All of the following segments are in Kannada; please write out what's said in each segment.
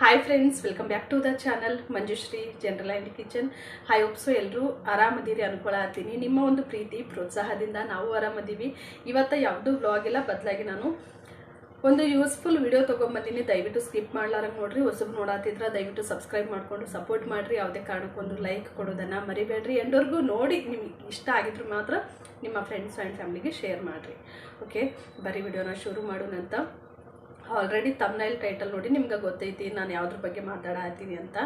Hi friends welcome back to the channel Manjushree general and kitchen hi ಒಪ್ಸು ಎಲ್ಲರೂ ಆರಾಮದಿರಿ ಅನ್ಕೊಳತ್ತೀನಿ ನಿಮ್ಮ ಒಂದು ಪ್ರೀತಿ, ಪ್ರೋತ್ಸಾಹದಿಂದ ನಾವು ಆರಾಮದೀವಿ. ಇವತ್ತು ಯಾವುದೂ ವ್ಲಾಗ್ ಇಲ್ಲ, ಬದಲಾಗಿ ನಾನು ಒಂದು ಯೂಸ್ಫುಲ್ ವಿಡಿಯೋ ತೊಗೊಂಬಂದಿನಿ. ದಯವಿಟ್ಟು ಸ್ಕಿಪ್ ಮಾಡ್ಲಾರಂಗೆ ನೋಡ್ರಿ ಹೊಸಬ್ ನೋಡತ್ತಿದ್ರೆ ದಯವಿಟ್ಟು ಸಬ್ಸ್ಕ್ರೈಬ್ ಮಾಡಿಕೊಂಡು ಸಪೋರ್ಟ್ ಮಾಡಿರಿ. ಯಾವುದೇ ಕಾರಣಕ್ಕೊಂದು ಲೈಕ್ ಕೊಡೋದನ್ನು ಮರಿಬೇಡ್ರಿ. ಎಂಡವರೆಗೂ ನೋಡಿ ನಿಮ್ಗೆ ಇಷ್ಟ ಆಗಿದ್ರು ಮಾತ್ರ ನಿಮ್ಮ ಫ್ರೆಂಡ್ಸ್ ಆ್ಯಂಡ್ ಫ್ಯಾಮಿಲಿಗೆ ಶೇರ್ ಮಾಡಿರಿ. ಓಕೆ ಬರೀ ವಿಡಿಯೋನ ಶುರು ಮಾಡೋಣಂತ. ಆಲ್ರೆಡಿ ತಮ್ನೈಲ್ ಟೈಟಲ್ ನೋಡಿ ನಿಮ್ಗೆ ಗೊತ್ತೈತಿ, ನಾನು ಯಾವ್ದ್ರ ಬಗ್ಗೆ ಮಾತಾಡತ್ತೀನಿ ಅಂತ.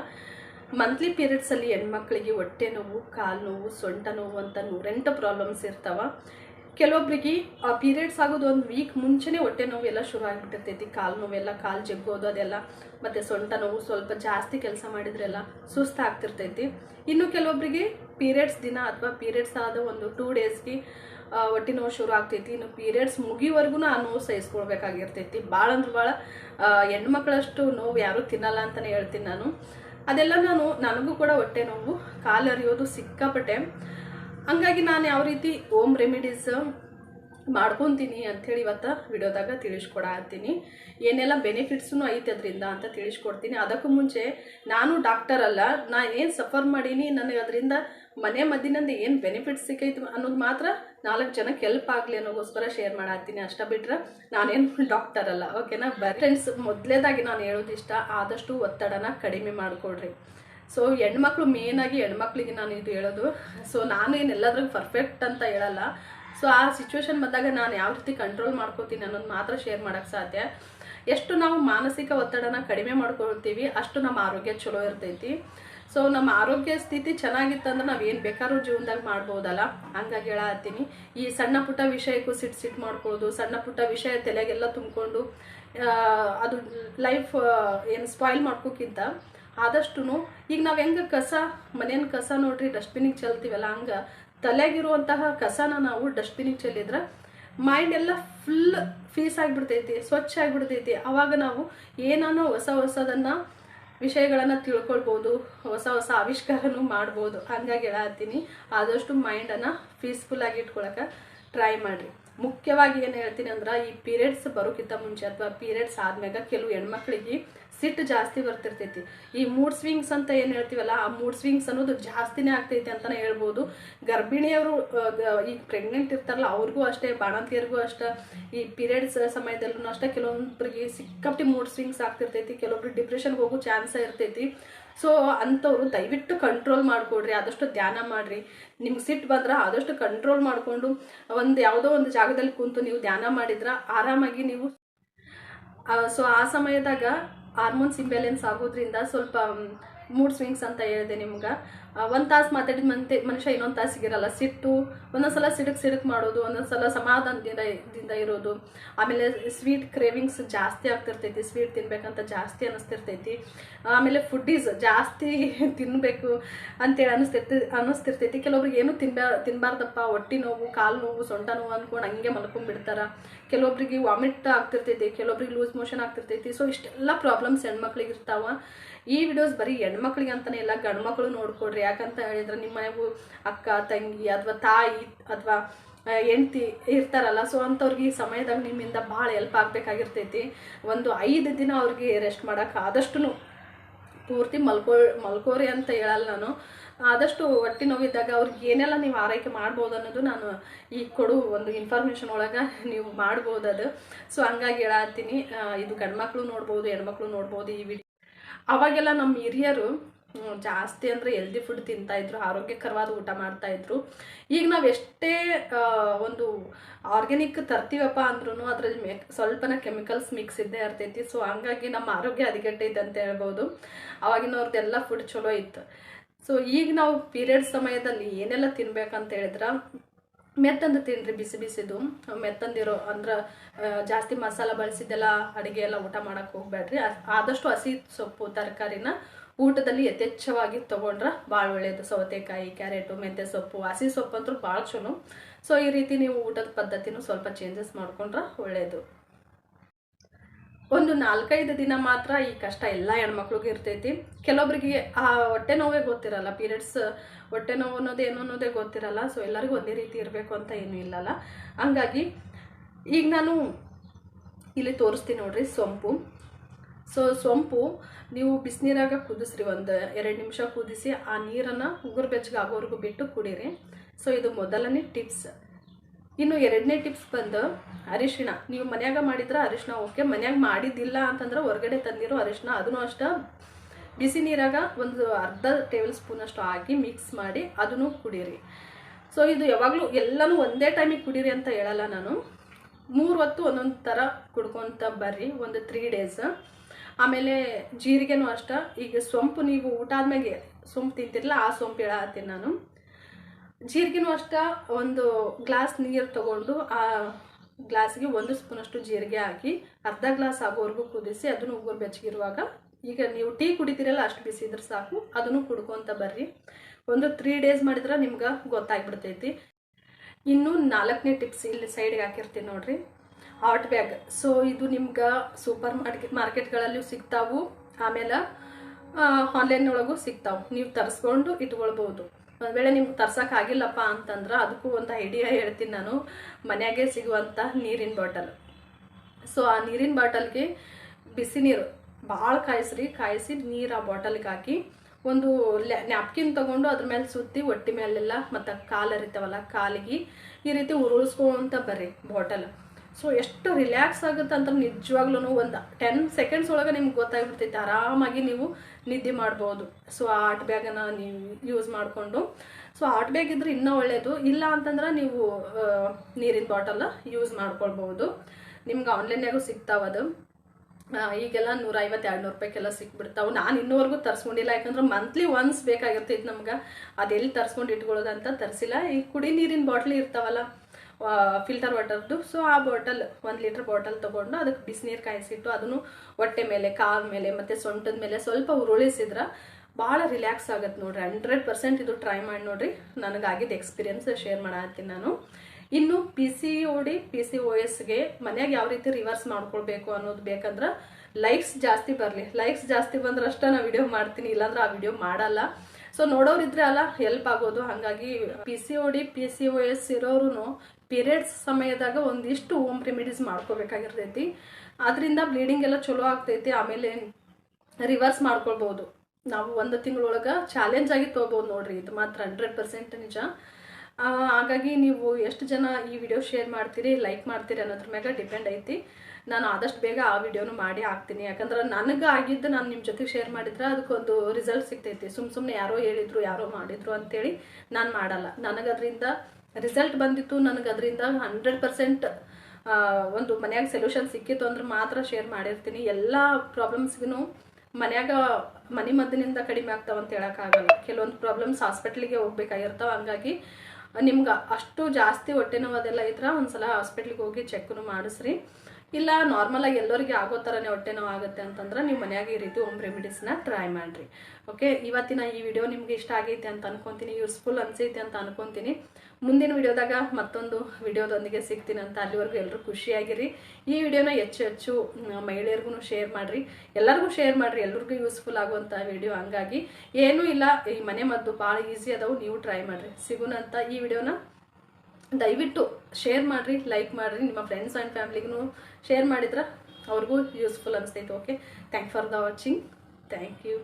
ಮಂತ್ಲಿ ಪೀರಿಯಡ್ಸಲ್ಲಿ ಹೆಣ್ಮಕ್ಳಿಗೆ ಹೊಟ್ಟೆ ನೋವು, ಕಾಲು ನೋವು, ಸೊಂಟ ನೋವು ಅಂತ ನೂರೆಂಟು ಪ್ರಾಬ್ಲಮ್ಸ್ ಇರ್ತಾವ. ಕೆಲವೊಬ್ರಿಗೆ ಆ ಪೀರಿಯಡ್ಸ್ ಆಗೋದು ಒಂದು ವೀಕ್ ಮುಂಚೆನೇ ಹೊಟ್ಟೆ ನೋವು ಎಲ್ಲ ಶುರು ಆಗಿಬಿಟ್ಟಿರ್ತೈತಿ, ಕಾಲು ನೋವೆಲ್ಲ, ಕಾಲು ಜಗ್ಗೋದು ಅದೆಲ್ಲ, ಮತ್ತು ಸೊಂಟ ನೋವು ಸ್ವಲ್ಪ ಜಾಸ್ತಿ ಕೆಲಸ ಮಾಡಿದ್ರೆಲ್ಲ ಸುಸ್ತು ಆಗ್ತಿರ್ತೈತಿ. ಇನ್ನು ಕೆಲವೊಬ್ಬರಿಗೆ ಪೀರಿಯಡ್ಸ್ ದಿನ ಅಥವಾ ಪೀರಿಯಡ್ಸ್ ಆದ ಒಂದು ಟೂ ಡೇಸ್ಗೆ ಹೊಟ್ಟೆ ನೋವು ಶುರು ಆಗ್ತೈತಿ. ಇನ್ನು ಪೀರಿಯಡ್ಸ್ ಮುಗಿವರೆಗೂ ಆ ನೋವು ಸಹಿಸ್ಕೊಳ್ಬೇಕಾಗಿರ್ತೈತಿ. ಭಾಳ ಅಂದ್ರೆ ಭಾಳ ಹೆಣ್ಮಕ್ಳಷ್ಟು ನೋವು ಯಾರೂ ತಿನ್ನಲ್ಲ ಅಂತಲೇ ಹೇಳ್ತೀನಿ ನಾನು. ಅದೆಲ್ಲ ನಾನು, ನನಗೂ ಕೂಡ ಹೊಟ್ಟೆ ನೋವು, ಕಾಲು ಅರಿಯೋದು ಸಿಕ್ಕಾಪಟ್ಟೆ. ಹಂಗಾಗಿ ನಾನು ಯಾವ ರೀತಿ ಓಮ್ ರೆಮಿಡೀಸ್ ಮಾಡ್ಕೊತೀನಿ ಅಂಥೇಳಿ ಇವತ್ತು ವಿಡಿಯೋದಾಗ ತಿಳಿಸ್ಕೊಡತ್ತೀನಿ. ಏನೆಲ್ಲ ಬೆನಿಫಿಟ್ಸೂ ಐತೆ ಅದರಿಂದ ಅಂತ ತಿಳಿಸ್ಕೊಡ್ತೀನಿ. ಅದಕ್ಕೂ ಮುಂಚೆ ನಾನು ಡಾಕ್ಟರ್ ಅಲ್ಲ ನಾನು ಏನು ಸಫರ್ ಮಾಡೀನಿ, ನನಗೆ ಅದರಿಂದ ಮನೆ ಮದ್ದಿನಿಂದ ಏನು ಬೆನಿಫಿಟ್ಸ್ ಸಿಕ್ಕೈತೆ ಅನ್ನೋದು ಮಾತ್ರ ನಾಲ್ಕು ಜನಕ್ಕೆ ಹೆಲ್ಪ್ ಆಗಲಿ ಅನ್ನೋಗೋಸ್ಕರ ಶೇರ್ ಮಾಡತ್ತೀನಿ. ಅಷ್ಟ ಬಿಟ್ರೆ ನಾನೇನು ಡಾಕ್ಟರ್ ಅಲ್ಲ ಓಕೆನಾ ಫ್ರೆಂಡ್ಸ್ ಮೊದಲೇದಾಗಿ ನಾನು ಹೇಳೋದಿಷ್ಟ, ಆದಷ್ಟು ಒತ್ತಡನ ಕಡಿಮೆ ಮಾಡಿಕೊಡ್ರಿ ಸೊ ಹೆಣ್ಮಕ್ಳು ಮೇನಾಗಿ ಹೆಣ್ಮಕ್ಳಿಗೆ ನಾನು ಇದು ಹೇಳೋದು. ಸೊ ನಾನೇನು ಎಲ್ಲದ್ರಾಗ ಪರ್ಫೆಕ್ಟ್ ಅಂತ ಹೇಳಲ್ಲ. ಸೊ ಆ ಸಿಚುವೇಶನ್ ಬಂದಾಗ ನಾನು ಯಾವ ರೀತಿ ಕಂಟ್ರೋಲ್ ಮಾಡ್ಕೋತೀನಿ ಅನ್ನೋದು ಮಾತ್ರ ಶೇರ್ ಮಾಡೋಕ್ಕೆ ಸಾಧ್ಯ. ಎಷ್ಟು ನಾವು ಮಾನಸಿಕ ಒತ್ತಡನ ಕಡಿಮೆ ಮಾಡ್ಕೊಳ್ತೀವಿ, ಅಷ್ಟು ನಮ್ಮ ಆರೋಗ್ಯ ಚಲೋ ಇರ್ತೈತಿ. ಸೊ ನಮ್ಮ ಆರೋಗ್ಯ ಸ್ಥಿತಿ ಚೆನ್ನಾಗಿತ್ತಂದ್ರೆ ನಾವು ಏನು ಬೇಕಾದ್ರೂ ಜೀವನದಾಗ ಮಾಡ್ಬೋದಲ್ಲ. ಹಂಗಾಗಿ ಹೇಳತ್ತೀನಿ. ಈ ಸಣ್ಣ ಪುಟ್ಟ ವಿಷಯಕ್ಕೂ ಸಿಟ್ಟು ಸಿಟ್ಟು ಮಾಡ್ಕೊಳ್ಳೋದು ಸಣ್ಣ ಪುಟ್ಟ ವಿಷಯ ತಲೆಗೆಲ್ಲ ತುಂಬಿಕೊಂಡು ಅದು ಲೈಫ್ ಏನು ಸ್ಪಾಯ್ಲ್ ಮಾಡ್ಕೋಕ್ಕಿಂತ ಆದಷ್ಟು ಈಗ ನಾವು ಹೆಂಗೆ ಕಸ ಮನೇನ ಕಸ ನೋಡ್ರಿ ಡಸ್ಟ್ಬಿನಿಗೆ ಚೆಲ್ತೀವಲ್ಲ, ಹಂಗೆ ತಲೆಗಿರುವಂತಹ ಕಸನ ನಾವು ಡಸ್ಟ್ಬಿನಿಗೆ ಚೆಲ್ಲಿದ್ರೆ ಮೈಂಡ್ ಎಲ್ಲ ಫುಲ್ ಫೀಸ್ ಆಗಿಬಿಡ್ತೈತಿ, ಸ್ವಚ್ಛ ಆಗಿಬಿಡ್ತೈತಿ. ಅವಾಗ ನಾವು ಏನಾನೋ ಹೊಸ ಹೊಸದನ್ನು ವಿಷಯಗಳನ್ನು ತಿಳ್ಕೊಳ್ಬೋದು, ಹೊಸ ಹೊಸ ಆವಿಷ್ಕಾರನೂ ಮಾಡ್ಬೋದು. ಹಂಗಾಗಿ ಹೇಳತ್ತೀನಿ. ಆದಷ್ಟು ಮೈಂಡನ್ನು ಪೀಸ್ಫುಲ್ ಆಗಿ ಇಟ್ಕೊಳಕ್ಕೆ ಟ್ರೈ ಮಾಡಿರಿ. ಮುಖ್ಯವಾಗಿ ಏನು ಹೇಳ್ತೀನಿ ಅಂದ್ರೆ, ಈ ಪೀರಿಯಡ್ಸ್ ಬರೋಕ್ಕಿಂತ ಮುಂಚೆ ಅಥವಾ ಪೀರಿಯಡ್ಸ್ ಆದ್ಮ್ಯಾಗ ಕೆಲವು ಹೆಣ್ಮಕ್ಳಿಗೆ ಸಿಟ್ಟು ಜಾಸ್ತಿ ಬರ್ತಿರ್ತೈತಿ. ಈ ಮೂಡ್ ಸ್ವಿಂಗ್ಸ್ ಅಂತ ಏನು ಹೇಳ್ತೀವಲ್ಲ, ಆ ಮೂಡ್ ಸ್ವಿಂಗ್ಸ್ ಅನ್ನೋದು ಜಾಸ್ತಿನೇ ಆಗ್ತೈತಿ ಅಂತಲೇ ಹೇಳ್ಬೋದು. ಗರ್ಭಿಣಿಯವರು ಈಗ ಪ್ರೆಗ್ನೆಂಟ್ ಇರ್ತಾರಲ್ಲ, ಅವ್ರಿಗೂ ಅಷ್ಟೇ, ಬಾಣಂತಿಯರಿಗೂ ಅಷ್ಟೇ, ಈ ಪೀರಿಯಡ್ಸ್ ಸಮಯದಲ್ಲೂ ಅಷ್ಟೇ ಕೆಲವೊಬ್ಬರಿಗೆ ಸಿಕ್ಕಾಪಟ್ಟಿ ಮೂಡ್ ಸ್ವಿಂಗ್ಸ್ ಆಗ್ತಿರ್ತೈತಿ, ಕೆಲವೊಬ್ರಿಗೆ ಡಿಪ್ರೆಷನ್ಗೆ ಹೋಗೋ ಚಾನ್ಸ ಇರ್ತೈತಿ. ಸೊ ಅಂಥವ್ರು ದಯವಿಟ್ಟು ಕಂಟ್ರೋಲ್ ಮಾಡಿಕೊಡ್ರಿ, ಆದಷ್ಟು ಧ್ಯಾನ ಮಾಡಿರಿ. ನಿಮ್ಗೆ ಸಿಟ್ಟು ಬಂದ್ರೆ ಆದಷ್ಟು ಕಂಟ್ರೋಲ್ ಮಾಡಿಕೊಂಡು, ಒಂದು ಯಾವುದೋ ಒಂದು ಜಾಗದಲ್ಲಿ ಕುಂತು ನೀವು ಧ್ಯಾನ ಮಾಡಿದ್ರೆ ಆರಾಮಾಗಿ ನೀವು ಸೊ ಆ ಸಮಯದಾಗ ಹಾರ್ಮೋನ್ಸ್ ಇಂಬ್ಯಾಲೆನ್ಸ್ ಆಗೋದ್ರಿಂದ ಸ್ವಲ್ಪ ಮೂಡ್ ಸ್ವಿಂಗ್ಸ್ ಅಂತ ಹೇಳಿದೆ ನಿಮ್ಗೆ. ಒಂದು ತಾಸು ಮಾತಾಡಿದ ಮಂತೆ ಮನುಷ್ಯ ಇನ್ನೊಂದು ತಾಸು ಸಿಗಿರಲ್ಲ ಸಿಟ್ಟು, ಒಂದೊಂದ್ಸಲ ಸಿಡಕ್ ಸಿಡಕ್ ಮಾಡೋದು, ಒಂದೊಂದ್ಸಲ ಸಮಾಧಾನದಿಂದ ದಿಂದ ಇರೋದು. ಆಮೇಲೆ ಸ್ವೀಟ್ ಕ್ರೇವಿಂಗ್ಸ್ ಜಾಸ್ತಿ ಆಗ್ತಿರ್ತೈತಿ. ಸ್ವೀಟ್ ತಿನ್ಬೇಕಂತ ಜಾಸ್ತಿ ಅನಿಸ್ತಿರ್ತೈತಿ. ಆಮೇಲೆ ಫುಡ್ಡೀಸ್ ಜಾಸ್ತಿ ತಿನ್ನಬೇಕು ಅಂತೇಳಿ ಅನಿಸ್ತಿರ್ತಿ ಅನಿಸ್ತಿರ್ತೈತಿ. ಕೆಲವೊಬ್ರಿಗೆ ಏನು ತಿನ್ಬಾ ತಿನ್ಬಾರ್ದಪ್ಪ. ಹೊಟ್ಟೆ ನೋವು, ಕಾಲು ನೋವು, ಸೊಂಟ ನೋವು ಅಂದ್ಕೊಂಡು ಹಂಗೆ ಮಲ್ಕೊಂಡ್ಬಿಡ್ತಾರ ಕೆಲವೊಬ್ರಿಗೆ ವಾಮಿಟ್ ಆಗ್ತಿರ್ತೈತಿ. ಕೆಲವೊಬ್ರಿಗೆ ಲೂಸ್ ಮೋಷನ್ ಆಗ್ತಿರ್ತೈತಿ. ಸೊ ಇಷ್ಟೆಲ್ಲ ಪ್ರಾಬ್ಲಮ್ಸ್ ಹೆಣ್ಮಕ್ಳಿಗೆ ಇರ್ತಾವ. ಈ ವಿಡಿಯೋಸ್ ಬರೀ ಹೆಣ್ಮಕ್ಳಿಗೆ ಅಂತಲೇ ಇಲ್ಲ ಗಂಡು ಮಕ್ಕಳು ನೋಡ್ಕೊಡ್ರಿ ಯಾಕಂತ ಹೇಳಿದ್ರೆ ನಿಮ್ಮ ಮನೆಗೂ ಅಕ್ಕ, ತಂಗಿ ಅಥವಾ ತಾಯಿ ಅಥವಾ ಹೆಂಡ್ತಿ ಇರ್ತಾರಲ್ಲ ಸೊ ಅಂಥವ್ರಿಗೆ ಈ ಸಮಯದಾಗ ನಿಮ್ಮಿಂದ ಭಾಳ ಹೆಲ್ಪ್ ಆಗಬೇಕಾಗಿರ್ತೈತಿ. ಒಂದು ಐದು ದಿನ ಅವ್ರಿಗೆ ರೆಸ್ಟ್ ಮಾಡೋಕೆ ಆದಷ್ಟು ಪೂರ್ತಿ ಮಲ್ಕೋ, ಮಲ್ಕೋರಿ ಅಂತ ಹೇಳಲ್ಲ ನಾನು. ಆದಷ್ಟು ಹೊಟ್ಟೆ ನೋವಿದ್ದಾಗ ಅವ್ರಿಗೆ ಏನೆಲ್ಲ ನೀವು ಆರೈಕೆ ಮಾಡ್ಬೋದು ಅನ್ನೋದು ನಾನು ಈಗ ಕೊಡು ಒಂದು ಇನ್ಫಾರ್ಮೇಷನ್ ಒಳಗೆ ನೀವು ಮಾಡ್ಬೋದು ಅದು. ಸೊ ಹಂಗಾಗಿ ಹೇಳತ್ತೀನಿ. ಇದು ಗಂಡ್ಮಕ್ಳು ನೋಡ್ಬೋದು, ಹೆಣ್ಮಕ್ಳು ನೋಡ್ಬೋದು ಈ ವಿಡಿಯೋ ಅವಾಗೆಲ್ಲ ನಮ್ಮ ಹಿರಿಯರು ಜಾಸ್ತಿ ಅಂದರೆ ಹೆಲ್ದಿ ಫುಡ್ ತಿಂತಾಯಿದ್ರು, ಆರೋಗ್ಯಕರವಾದ ಊಟ ಮಾಡ್ತಾಯಿದ್ರು. ಈಗ ನಾವು ಎಷ್ಟೇ ಒಂದು ಆರ್ಗ್ಯಾನಿಕ್ ತರ್ತೀವಪ್ಪ ಅಂದ್ರೂ ಅದ್ರಲ್ಲಿ ಮೆ ಸ್ವಲ್ಪನ ಕೆಮಿಕಲ್ಸ್ ಮಿಕ್ಸ್ ಇದ್ದೇ ಇರ್ತೈತಿ. ಸೊ ಹಂಗಾಗಿ ನಮ್ಮ ಆರೋಗ್ಯ ಹದಗೆಟ್ಟೈತೆ ಅಂತ ಹೇಳ್ಬೋದು. ಅವಾಗಿನವ್ರದ್ದೆಲ್ಲ ಫುಡ್ ಚಲೋ ಇತ್ತು. ಸೊ ಈಗ ನಾವು ಪೀರಿಯಡ್ ಸಮಯದಲ್ಲಿ ಏನೆಲ್ಲ ತಿನ್ಬೇಕಂತ ಹೇಳಿದ್ರೆ ಮೆತ್ತಂದು ತಿನ್ರಿ ಬಿಸಿ ಬಿಸಿದು. ಮೆತ್ತಂದಿರೋ ಅಂದ್ರೆ ಜಾಸ್ತಿ ಮಸಾಲ ಬಳಸಿದ್ದೆಲ್ಲ ಅಡುಗೆ ಎಲ್ಲ ಊಟ ಮಾಡೋಕೆ ಹೋಗ್ಬೇಡ್ರಿ ಆದಷ್ಟು ಹಸಿ ಸೊಪ್ಪು ತರಕಾರಿನ ಊಟದಲ್ಲಿ ಯಥೇಚ್ಛವಾಗಿ ತೊಗೊಂಡ್ರೆ ಭಾಳ ಒಳ್ಳೆಯದು ಸೌತೆಕಾಯಿ, ಕ್ಯಾರೆಟು, ಮೆಂತ್ಯ ಸೊಪ್ಪು, ಹಸಿ ಸೊಪ್ಪು ಅಂತೂ ಭಾಳ ಚಲೋ. ಸೊ ಈ ರೀತಿ ನೀವು ಊಟದ ಪದ್ಧತಿನೂ ಸ್ವಲ್ಪ ಚೇಂಜಸ್ ಮಾಡ್ಕೊಂಡ್ರೆ ಒಳ್ಳೆಯದು ಒಂದು ನಾಲ್ಕೈದು ದಿನ ಮಾತ್ರ ಈ ಕಷ್ಟ ಎಲ್ಲ ಹೆಣ್ಮಕ್ಳಿಗೆ ಇರ್ತೈತಿ. ಕೆಲವೊಬ್ರಿಗೆ ಆ ಹೊಟ್ಟೆ ನೋವೇ ಗೊತ್ತಿರಲ್ಲ ಪೀರಿಯಡ್ಸ್ ಹೊಟ್ಟೆ ನೋವು ಅನ್ನೋದು ಏನು ಅನ್ನೋದೇ ಗೊತ್ತಿರಲ್ಲ. ಸೊ ಎಲ್ಲರಿಗೂ ಒಂದೇ ರೀತಿ ಇರಬೇಕು ಅಂತ ಏನೂ ಇಲ್ಲಲ್ಲ. ಹಂಗಾಗಿ ಈಗ ನಾನು ಇಲ್ಲಿ ತೋರಿಸ್ತೀನಿ ನೋಡ್ರಿ ಸೊಂಪು. ಸೊ ಸೊಂಪು ನೀವು ಬಿಸಿನೀರಾಗ ಕುದಿಸ್ರಿ ಒಂದು ಎರಡು ನಿಮಿಷ ಕುದಿಸಿ ಆ ನೀರನ್ನು ಉಗುರು ಬೆಚ್ಚಗೆ ಆಗೋವರೆಗೂ ಬಿಟ್ಟು ಕುಡೀರಿ. ಸೊ ಇದು ಮೊದಲನೇ ಟಿಪ್ಸ್ ಇನ್ನು ಎರಡನೇ ಟಿಪ್ಸ್ ಬಂದು ಅರಿಶಿಣ. ನೀವು ಮನ್ಯಾಗ ಮಾಡಿದ್ರೆ ಅರಿಶಿಣ ಓಕೆ ಮನ್ಯಾಗ ಮಾಡಿದ್ದಿಲ್ಲ ಅಂತಂದ್ರೆ ಹೊರಗಡೆ ತಂದಿರೋ ಅರಿಶಿಣ ಅದನ್ನು ಅಷ್ಟ ಬಿಸಿ ನೀರಾಗ ಒಂದು ಅರ್ಧ ಟೇಬಲ್ ಸ್ಪೂನ್ ಅಷ್ಟು ಹಾಕಿ ಮಿಕ್ಸ್ ಮಾಡಿ ಅದನ್ನು ಕುಡೀರಿ. ಸೊ ಇದು ಯಾವಾಗಲೂ ಎಲ್ಲನೂ ಒಂದೇ ಟೈಮಿಗೆ ಕುಡೀರಿ ಅಂತ ಹೇಳಲ್ಲ ನಾನು. ಮೂರು ಹೊತ್ತು ಒಂದೊಂದು ಥರ ಕುಡ್ಕೊತ ಬರ್ರಿ, ಒಂದು ತ್ರೀ ಡೇಸ್ ಆಮೇಲೆ ಜೀರಿಗೆನೂ ಅಷ್ಟ, ಈಗ ಸೊಂಪು ನೀವು ಊಟ ಆದ್ಮೇಲೆ ಸೊಂಪು ತಿಂತಿರಲ್ಲ ಆ ಸೊಂಪು ಹೇಳತ್ತೀನಿ ನಾನು. ಜೀರಿಗೆನೂ ಅಷ್ಟ, ಒಂದು ಗ್ಲಾಸ್ ನೀರು ತಗೊಂಡು ಆ ಗ್ಲಾಸ್ಗೆ ಒಂದು ಸ್ಪೂನಷ್ಟು ಜೀರಿಗೆ ಹಾಕಿ ಅರ್ಧ ಗ್ಲಾಸ್ ಆಗೋವರೆಗೂ ಕುದಿಸಿ ಅದನ್ನು ಉಗುರು ಬೆಚ್ಚಗಿರುವಾಗ, ಈಗ ನೀವು ಟೀ ಕುಡಿತೀರಲ್ಲ ಅಷ್ಟು ಬಿಸಿ ಇದ್ರೆ ಸಾಕು, ಅದನ್ನು ಕುಡ್ಕೊಂತ ಬರ್ರಿ. ಒಂದು ತ್ರೀ ಡೇಸ್ ಮಾಡಿದ್ರೆ ನಿಮ್ಗೆ ಗೊತ್ತಾಗ್ಬಿಡ್ತೈತಿ. ಇನ್ನು ನಾಲ್ಕನೇ ಟಿಪ್ಸ್ ಇಲ್ಲಿ ಸೈಡ್ಗೆ ಹಾಕಿರ್ತೀನಿ ನೋಡ್ರಿ. ಹಾಟ್ ಬ್ಯಾಗ್ ಸೊ ಇದು ನಿಮ್ಗೆ ಸೂಪರ್ ಮಾರ್ಕೆಟ್ ಮಾರ್ಕೆಟ್ಗಳಲ್ಲಿಯೂ ಸಿಗ್ತಾವು, ಆಮೇಲೆ ಆನ್ಲೈನ್ ಒಳಗೂ ಸಿಗ್ತಾವೆ. ನೀವು ತರಿಸ್ಕೊಂಡು ಇಟ್ಕೊಳ್ಬೋದು. ಒಂದು ವೇಳೆ ನಿಮ್ಗೆ ತರ್ಸಕ್ಕೆ ಆಗಿಲ್ಲಪ್ಪ ಅಂತಂದ್ರೆ ಅದಕ್ಕೂ ಒಂದು ಐಡಿಯಾ ಹೇಳ್ತೀನಿ ನಾನು. ಮನೆಯಾಗೆ ಸಿಗುವಂಥ ನೀರಿನ ಬಾಟಲ್ ಸೊ ಆ ನೀರಿನ ಬಾಟಲ್ಗೆ ಬಿಸಿ ನೀರು ಭಾಳ ಕಾಯಿಸ್ರಿ. ಕಾಯಿಸಿ ನೀರು ಆ ಬಾಟಲ್ಗೆ ಹಾಕಿ ಒಂದು ನ್ಯಾಪ್ಕಿನ್ ತಗೊಂಡು ಅದ್ರ ಮೇಲೆ ಸುತ್ತಿ ಹೊಟ್ಟೆ ಮೇಲೆಲ್ಲ ಮತ್ತು ಕಾಲು ಅರಿತಾವಲ್ಲ ಕಾಲಿಗೆ ಈ ರೀತಿ ಉರುಳಿಸ್ಕೊಂತ ಬರ್ರಿ ಬಾಟಲ್ ಸೊ ಎಷ್ಟು ರಿಲ್ಯಾಕ್ಸ್ ಆಗುತ್ತೆ ಅಂತ ನಿಜವಾಗ್ಲೂ ಒಂದು ಟೆನ್ ಸೆಕೆಂಡ್ಸ್ ಒಳಗೆ ನಿಮ್ಗೆ ಗೊತ್ತಾಗ್ಬಿಡ್ತೈತೆ, ಆರಾಮಾಗಿ ನೀವು ನಿದ್ದೆ ಮಾಡ್ಬೋದು. ಸೊ ಆ ಆಟ್ ಬ್ಯಾಗನ್ನು ನೀವು ಯೂಸ್ ಮಾಡಿಕೊಂಡು. ಸೊ ಆಟ್ ಬ್ಯಾಗ್ ಇದ್ರೆ ಇನ್ನೂ ಒಳ್ಳೆಯದು ಇಲ್ಲ ಅಂತಂದ್ರೆ ನೀವು ನೀರಿನ ಬಾಟಲ್ ಯೂಸ್ ಮಾಡ್ಕೊಳ್ಬೋದು. ನಿಮ್ಗೆ ಆನ್ಲೈನ್ಯಾಗೂ ಸಿಗ್ತಾವದು ಈಗೆಲ್ಲ ನೂರ ಐವತ್ತು ಎರಡು ನೂರು ರೂಪಾಯಿಗೆಲ್ಲ ಸಿಕ್ಬಿಡ್ತಾವೆ ನಾನು ಇನ್ನೂವರೆಗೂ ತರಿಸ್ಕೊಂಡಿಲ್ಲ, ಯಾಕಂದ್ರೆ ಮಂತ್ಲಿ ಒನ್ಸ್ ಬೇಕಾಗಿರ್ತೈತೆ ನಮ್ಗೆ. ಅದೆಲ್ಲಿ ತರಿಸ್ಕೊಂಡು ಅಂತ ತರಿಸಿಲ್ಲ. ಈ ಕುಡಿ ನೀರಿನ ಬಾಟ್ಲಿ ಇರ್ತಾವಲ್ಲ ಫಿಲ್ಟರ್ ವಾಟರ್ದು ಸೊ ಆ ಬಾಟಲ್ ಒಂದು ಲೀಟ್ರ್ ಬಾಟಲ್ ತೊಗೊಂಡು ಅದಕ್ಕೆ ಬಿಸಿನೀರು ಕಾಯಿಸಿಟ್ಟು ಅದನ್ನು ಹೊಟ್ಟೆ ಮೇಲೆ, ಕಾಲ್ ಮೇಲೆ ಮತ್ತು ಸೊಂಟದ ಮೇಲೆ ಸ್ವಲ್ಪ ಉರುಳಿಸಿದ್ರೆ ಭಾಳ ರಿಲ್ಯಾಕ್ಸ್ ಆಗುತ್ತೆ ನೋಡ್ರಿ. ಹಂಡ್ರೆಡ್ ಪರ್ಸೆಂಟ್ ಇದು ಟ್ರೈ ಮಾಡಿ ನೋಡ್ರಿ. ನನಗಾಗಿದ್ದು ಎಕ್ಸ್ಪೀರಿಯನ್ಸ್ ಶೇರ್ ಮಾಡತ್ತೀನಿ ನಾನು. ಇನ್ನು P C O D P C O ಎಸ್ಗೆ ಮನ್ಯಾಗ ಯಾವ ರೀತಿ ರಿವರ್ಸ್ ಮಾಡ್ಕೊಳ್ಬೇಕು ಅನ್ನೋದು ಬೇಕಂದ್ರೆ ಲೈಕ್ಸ್ ಜಾಸ್ತಿ ಬರಲಿ. ಲೈಕ್ಸ್ ಜಾಸ್ತಿ ಬಂದ್ರೆ ಅಷ್ಟೇ ನಾ ವಿಡಿಯೋ ಮಾಡ್ತೀನಿ. ಇಲ್ಲಾಂದ್ರೆ ಆ ವಿಡಿಯೋ ಮಾಡಲ್ಲ. ಸೊ ನೋಡೋರಿದ್ರೆ ಅಲ್ಲ ಹೆಲ್ಪ್ ಆಗೋದು. ಹಾಗಾಗಿ P C O D P C O S ಇರೋರು ಪೀರಿಯಡ್ಸ್ ಸಮಯದಾಗ ಒಂದಿಷ್ಟು ಹೋಮ್ ರೆಮಿಡೀಸ್ ಮಾಡ್ಕೋಬೇಕಾಗಿರ್ತೈತಿ. ಅದರಿಂದ ಬ್ಲೀಡಿಂಗ್ ಎಲ್ಲ ಚಲೋ ಆಗ್ತೈತಿ. ಆಮೇಲೆ ರಿವರ್ಸ್ ಮಾಡ್ಕೊಳ್ಬೋದು. ನಾವು ಒಂದು ತಿಂಗಳೊಳಗ ಚಾಲೆಂಜ್ ಆಗಿ ತೊಗೋಬೋದು ನೋಡ್ರಿ. ಇದು ಮಾತ್ರ ಹಂಡ್ರೆಡ್ ಪರ್ಸೆಂಟ್ ನಿಜ. ಹಾಗಾಗಿ ನೀವು ಎಷ್ಟು ಜನ ಈ ವಿಡಿಯೋ ಶೇರ್ ಮಾಡ್ತೀರಿ ಲೈಕ್ ಮಾಡ್ತೀರಿ ಅನ್ನೋದ್ರ ಮ್ಯಾಗ ಡಿಪೆಂಡ್ ಐತಿ. ನಾನು ಆದಷ್ಟು ಬೇಗ ಆ ವಿಡಿಯೋನು ಮಾಡಿ ಹಾಕ್ತೀನಿ. ಯಾಕಂದ್ರೆ ನನಗೆ ಆಗಿದ್ದು ನಾನು ನಿಮ್ಮ ಜೊತೆ ಶೇರ್ ಮಾಡಿದ್ರೆ ಅದಕ್ಕೊಂದು ರಿಸಲ್ಟ್ ಸಿಗ್ತೈತಿ. ಸುಮ್ಮ ಸುಮ್ಮನೆ ಯಾರೋ ಹೇಳಿದ್ರು, ಯಾರೋ ಮಾಡಿದ್ರು ಅಂತೇಳಿ ನಾನು ಮಾಡಲ್ಲ. ನನಗೆ ಅದರಿಂದ ರಿಸಲ್ಟ್ ಬಂದಿತ್ತು, ನನಗೆ ಅದರಿಂದ ಹಂಡ್ರೆಡ್ ಪರ್ಸೆಂಟ್ ಒಂದು ಮನ್ಯಾಗ ಸೊಲ್ಯೂಷನ್ ಸಿಕ್ಕಿತ್ತು ಅಂದ್ರೆ ಮಾತ್ರ ಶೇರ್ ಮಾಡಿರ್ತೀನಿ. ಎಲ್ಲ ಪ್ರಾಬ್ಲಮ್ಸ್ಗೂ ಮನ್ಯಾಗ ಮನೆ ಮದ್ದಿನಿಂದ ಕಡಿಮೆ ಆಗ್ತಾವಂತ ಹೇಳೋಕ್ಕಾಗಲ್ಲ ಕೆಲವೊಂದು ಪ್ರಾಬ್ಲಮ್ಸ್ ಹಾಸ್ಪಿಟ್ಲಿಗೆ ಹೋಗ್ಬೇಕಾಗಿರ್ತಾವ. ಹಂಗಾಗಿ ನಿಮ್ಗೆ ಅಷ್ಟು ಜಾಸ್ತಿ ಹೊಟ್ಟೆ ನೋವು ಅದೆಲ್ಲ ಇದ್ರೆ ಒಂದ್ಸಲ ಹಾಸ್ಪಿಟ್ಲಿಗೆ ಹೋಗಿ ಚೆಕ್ನು ಮಾಡಿಸ್ರಿ. ಇಲ್ಲ ನಾರ್ಮಲಾಗಿ ಎಲ್ಲರಿಗೆ ಆಗೋ ಥರನೇ ಹೊಟ್ಟೆ ನೋವು ಆಗುತ್ತೆ ಅಂತಂದ್ರೆ ನೀವು ಮನೆಯಾಗ ಈ ರೀತಿ ಹೋಮ್ ರೆಮಿಡೀಸ್ನ ಟ್ರೈ ಮಾಡಿರಿ. ಓಕೆ ಇವತ್ತಿನ ಈ ವಿಡಿಯೋ ನಿಮ್ಗೆ ಇಷ್ಟ ಆಗೈತೆ ಅಂತ ಅನ್ಕೊಂತೀನಿ ಯೂಸ್ಫುಲ್ ಅನ್ಸೈತೆ ಅಂತ ಅನ್ಕೊಂತೀನಿ. ಮುಂದಿನ ವಿಡಿಯೋದಾಗ ಮತ್ತೊಂದು ವಿಡಿಯೋದೊಂದಿಗೆ ಸಿಗ್ತೀನಿ ಅಂತ ಅಲ್ಲಿವರೆಗೂ ಎಲ್ಲರೂ ಖುಷಿಯಾಗಿರಿ. ಈ ವಿಡಿಯೋನ ಹೆಚ್ಚು ಹೆಚ್ಚು ಮಹಿಳೆಯರಿಗೂ ಶೇರ್ ಮಾಡಿರಿ. ಎಲ್ಲರಿಗೂ ಶೇರ್ ಮಾಡಿರಿ, ಎಲ್ರಿಗೂ ಯೂಸ್ಫುಲ್ ಆಗುವಂಥ ವಿಡಿಯೋ ಹಂಗಾಗಿ. ಏನೂ ಇಲ್ಲ, ಈ ಮನೆ ಮದ್ದು ಭಾಳ ಈಸಿ ಅದಾವು, ನೀವು ಟ್ರೈ ಮಾಡಿರಿ. ಸಿಗುನಂತ ಈ ವಿಡಿಯೋನ ದಯವಿಟ್ಟು ಶೇರ್ ಮಾಡಿರಿ ಲೈಕ್ ಮಾಡಿರಿ. ನಿಮ್ಮ ಫ್ರೆಂಡ್ಸ್ ಆ್ಯಂಡ್ ಫ್ಯಾಮ್ಲಿಗೂ ಶೇರ್ ಮಾಡಿದ್ರೆ ಅವ್ರಿಗೂ useful ಅನಿಸ್ತೈತೆ okay thank for the watching thank you